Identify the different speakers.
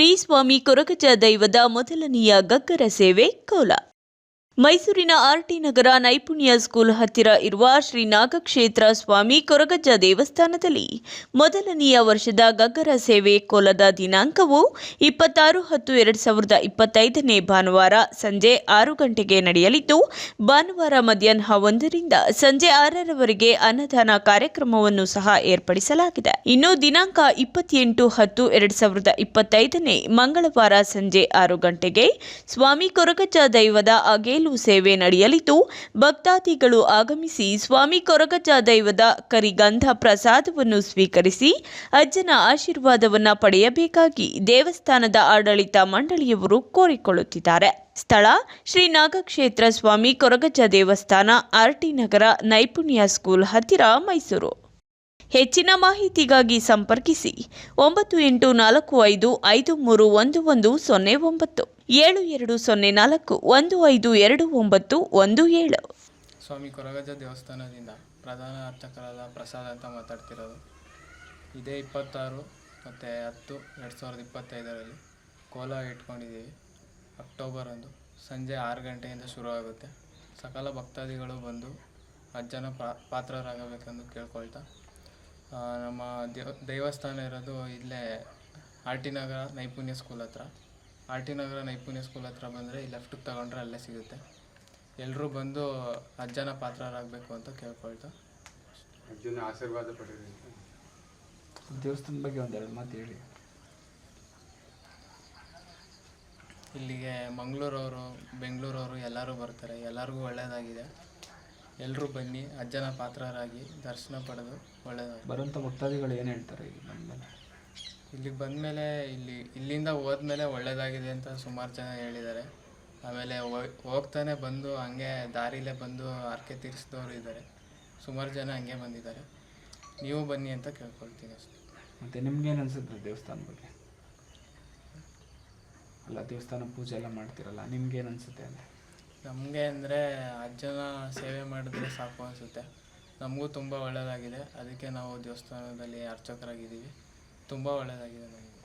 Speaker 1: ಶ್ರೀ ಸ್ವಾಮಿ ಕೊರಗಜ ದೈವದ ಮೊದಲನೆಯ ಗಗ್ಗರ ಸೇವೆ ಕೋಲ ಮೈಸೂರಿನ ಆರ್ಟಿ ನಗರ ನೈಪುಣ್ಯ ಸ್ಕೂಲ್ ಹತ್ತಿರ ಇರುವ ಶ್ರೀ ನಾಗಕ್ಷೇತ್ರ ಸ್ವಾಮಿ ಕೊರಗಜ್ಜ ದೇವಸ್ಥಾನದಲ್ಲಿ ಮೊದಲನೆಯ ವರ್ಷದ ಗಗ್ಗರ ಸೇವೆ ಕೋಲದ ದಿನಾಂಕವು ಇಪ್ಪತ್ತಾರು ಹತ್ತು ಎರಡು ಸಾವಿರದ ಇಪ್ಪತ್ತೈದನೇ ಭಾನುವಾರ ಸಂಜೆ ಆರು ಗಂಟೆಗೆ ನಡೆಯಲಿದ್ದು, ಭಾನುವಾರ ಮಧ್ಯಾಹ್ನ ಒಂದರಿಂದ ಸಂಜೆ ಆರರವರೆಗೆ ಅನ್ನದಾನ ಕಾರ್ಯಕ್ರಮವನ್ನು ಸಹ ಏರ್ಪಡಿಸಲಾಗಿದೆ. ಇನ್ನು ದಿನಾಂಕ ಇಪ್ಪತ್ತೆಂಟು ಹತ್ತು ಎರಡು ಸಾವಿರದ ಇಪ್ಪತ್ತೈದನೇ ಮಂಗಳವಾರ ಸಂಜೆ ಆರು ಗಂಟೆಗೆ ಸ್ವಾಮಿ ಕೊರಗಜ್ಜ ದೈವದ ಅಗೇಲು ಸೇವೆ ನಡೆಯಲಿದ್ದು, ಭಕ್ತಾದಿಗಳು ಆಗಮಿಸಿ ಸ್ವಾಮಿ ಕೊರಗಜ ದೈವದ ಕರಿಗಂಧ ಪ್ರಸಾದವನ್ನು ಸ್ವೀಕರಿಸಿ ಅಜ್ಜನ ಆಶೀರ್ವಾದವನ್ನು ಪಡೆಯಬೇಕಾಗಿ ದೇವಸ್ಥಾನದ ಆಡಳಿತ ಮಂಡಳಿಯವರು ಕೋರಿಕೊಳ್ಳುತ್ತಿದ್ದಾರೆ. ಸ್ಥಳ, ಶ್ರೀ ನಾಗಕ್ಷೇತ್ರ ಸ್ವಾಮಿ ಕೊರಗಜ್ಜ ದೇವಸ್ಥಾನ ಆರ್ಟಿ ನಗರ, ನೈಪುಣ್ಯ ಸ್ಕೂಲ್ ಹತ್ತಿರ ಮೈಸೂರು. ಹೆಚ್ಚಿನ ಮಾಹಿತಿಗಾಗಿ ಸಂಪರ್ಕಿಸಿ. ಒಂಬತ್ತು ಎಂಟು ನಾಲ್ಕು ಐದು ಐದು ಮೂರು ಒಂದು ಒಂದು ಸೊನ್ನೆ ಒಂಬತ್ತು. ಏಳು ಎರಡು ಸೊನ್ನೆ ನಾಲ್ಕು ಒಂದು ಐದು ಎರಡು ಒಂಬತ್ತು ಒಂದು ಏಳು.
Speaker 2: ಸ್ವಾಮಿ ಕೊರಗಜ ದೇವಸ್ಥಾನದಿಂದ ಪ್ರಧಾನ ಅರ್ಚಕರಾದ ಪ್ರಸಾದ್ ಅಂತ ಮಾತಾಡ್ತಿರೋದು. ಇದೇ ಇಪ್ಪತ್ತಾರು ಮತ್ತು ಹತ್ತು ಎರಡು ಸಾವಿರದ ಇಪ್ಪತ್ತೈದರಲ್ಲಿ ಕೋಲ ಇಟ್ಕೊಂಡಿದ್ದೀವಿ. ಅಕ್ಟೋಬರ್ ಒಂದು, ಸಂಜೆ ಆರು ಗಂಟೆಯಿಂದ ಶುರು ಆಗುತ್ತೆ ಸಕಲ ಭಕ್ತಾದಿಗಳು ಬಂದು ಅಜ್ಜನ ಪಾತ್ರರಾಗಬೇಕೆಂದು ಕೇಳ್ಕೊಳ್ತಾ ನಮ್ಮ ದೇವ ದೇವಸ್ಥಾನ ಇರೋದು ಇಲ್ಲೇ R T Nagar Naipunya school ಹತ್ರ. R T Nagar Naipunya school ಹತ್ರ ಬಂದರೆ ಈ ಲೆಫ್ಟಿಗೆ ತಗೊಂಡ್ರೆ ಅಲ್ಲೇ ಸಿಗುತ್ತೆ. ಎಲ್ಲರೂ ಬಂದು ಅಜ್ಜನ ಪಾತ್ರರಾಗಬೇಕು ಅಂತ ಕೇಳ್ಕೊಳ್ತಾ.
Speaker 3: ಅರ್ಜುನ ಆಶೀರ್ವಾದ ಪಡೆಯಿರಿ ದೇವಸ್ಥಾನ
Speaker 4: ದೇವಸ್ಥಾನದ ಬಗ್ಗೆ ಒಂದೆರಡು ಮಾತು ಹೇಳಿ.
Speaker 2: ಇಲ್ಲಿಗೆ ಮಂಗಳೂರವರು ಬೆಂಗಳೂರವರು ಎಲ್ಲರೂ ಬರ್ತಾರೆ. ಎಲ್ಲರಿಗೂ ಒಳ್ಳೆಯದಾಗಿದೆ ಎಲ್ಲರೂ ಬನ್ನಿ ಅಜ್ಜನ ಪಾತ್ರರಾಗಿ ದರ್ಶನ ಪಡೆದು ಒಳ್ಳೆಯದು
Speaker 4: ಬರುವಂಥ ಭಕ್ತಾದಿಗಳು ಏನು ಹೇಳ್ತಾರೆ ಈಗ ಬಂದಮೇಲೆ?
Speaker 2: ಇಲ್ಲಿಗೆ ಬಂದಮೇಲೆ ಇಲ್ಲಿ ಇಲ್ಲಿಂದ ಹೋದ್ಮೇಲೆ ಒಳ್ಳೆಯದಾಗಿದೆ ಅಂತ ಸುಮಾರು ಜನ ಹೇಳಿದ್ದಾರೆ. ಆಮೇಲೆ ಹೋಗ್ತಾನೆ ಬಂದು ಹಂಗೆ ದಾರಿಲೇ ಬಂದು ಹರಕೆ ತೀರಿಸಿದವರು ಇದ್ದಾರೆ. ಸುಮಾರು ಜನ ಹಂಗೆ ಬಂದಿದ್ದಾರೆ. ನೀವು ಬನ್ನಿ ಅಂತ ಕೇಳ್ಕೊಳ್ತೀನಿ ಅಷ್ಟೇ.
Speaker 4: ಮತ್ತು ನಿಮ್ಗೇನು ಅನಿಸುತ್ತೆ ದೇವಸ್ಥಾನ ಬಗ್ಗೆ? ಅಲ್ಲ ದೇವಸ್ಥಾನ ಪೂಜೆ ಎಲ್ಲ ಮಾಡ್ತಿರಲ್ಲ ನಿಮ್ಗೇನು ಅನಿಸುತ್ತೆ ಅಂತ
Speaker 2: ನಮಗೆ ಅಂದರೆ ಅಜ್ಜನ ಸೇವೆ ಮಾಡಿದ್ರೆ ಸಾಕು ಅನಿಸುತ್ತೆ. ನಮಗೂ ತುಂಬ ಒಳ್ಳೆಯದಾಗಿದೆ ಅದಕ್ಕೆ ನಾವು ದೇವಸ್ಥಾನದಲ್ಲಿ ಅರ್ಚಕರಾಗಿದ್ದೀವಿ. ತುಂಬ ಒಳ್ಳೆಯದಾಗಿದೆ ನಮಗೆ.